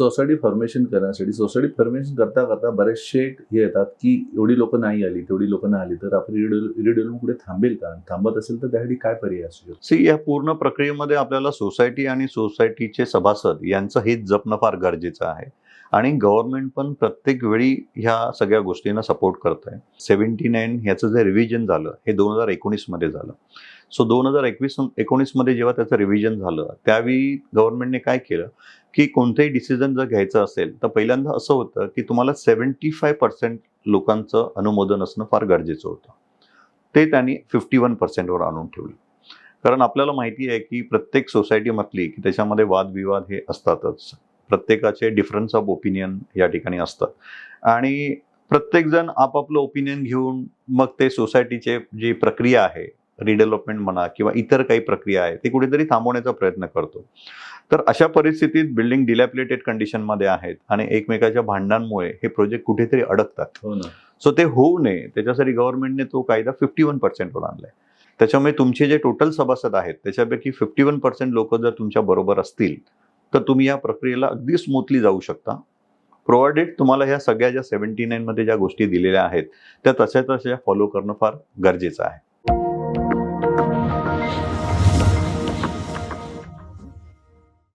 Society formation करण्यासाठी society formation करता करता बरेचसे हे येतात की एवढी लोक नाही आली तेवढी लोक नाही आली तर आपण इरिडेव्हलमेंट कुठे थांबेल का? थांबत असेल तर त्यासाठी काय पर्याय असू शकतो? सी या पूर्ण प्रक्रियेमध्ये आपल्याला सोसायटी आणि सोसायटीचे सभासद यांचं हित जपणं फार गरजेचं आहे. आणि गव्हर्नमेंट पण प्रत्येक वेळी ह्या सगळ्या गोष्टींना सपोर्ट करत आहे सेव्हन्टी नाईन ह्याचं जे रिव्हिजन झालं हे दोन हजार एकोणीसमध्ये झालं. सो दोन हजार एकवीस एकोणीसमध्ये जेव्हा त्याचं रिव्हिजन झालं त्यावेळी गव्हर्नमेंटने काय केलं की कोणतेही डिसिजन जर घ्यायचं असेल तर पहिल्यांदा असं होतं की तुम्हाला सेव्हन्टी फाय पर्सेंट लोकांचं अनुमोदन असणं फार गरजेचं होतं. ते त्यांनी फिफ्टी वन पर्सेंटवर आणून ठेवलं. कारण आपल्याला माहिती आहे की प्रत्येक सोसायटीमधली की त्याच्यामध्ये वादविवाद हे असतातच. प्रत्येकाचे डिफरन्स ऑफ ओपिनियन या ठिकाणी असतात. आणि प्रत्येकजण आपापलं ओपिनियन घेऊन मग ते सोसायटीचे जी प्रक्रिया आहे रिडेव्हलपमेंट म्हणा किंवा इतर काही प्रक्रिया आहे ते कुठेतरी थांबवण्याचा प्रयत्न करतो. तर अशा परिस्थितीत बिल्डिंग डिलॅपिलेटेड कंडिशनमध्ये आहेत आणि एकमेकाच्या भांडणांमुळे हे प्रोजेक्ट कुठेतरी अडकतात. हो सो ते होऊ नये. त्याच्यासाठी गव्हर्नमेंटने तो कायदा फिफ्टी वन पर्सेंटवर आणलाय. त्याच्यामुळे तुमचे जे टोटल सभासद आहेत त्याच्यापैकी फिफ्टी वन पर्सेंट लोक जर तुमच्या बरोबर असतील तर तुम्ही या प्रक्रियेला अगदी स्मूथली जाऊ शकता. प्रोव्हायडेड तुम्हाला ह्या सगळ्या ज्या सेव्हन्टी नाईनमध्ये ज्या गोष्टी दिलेल्या आहेत त्या तशा तशा फॉलो करणं फार गरजेचं आहे.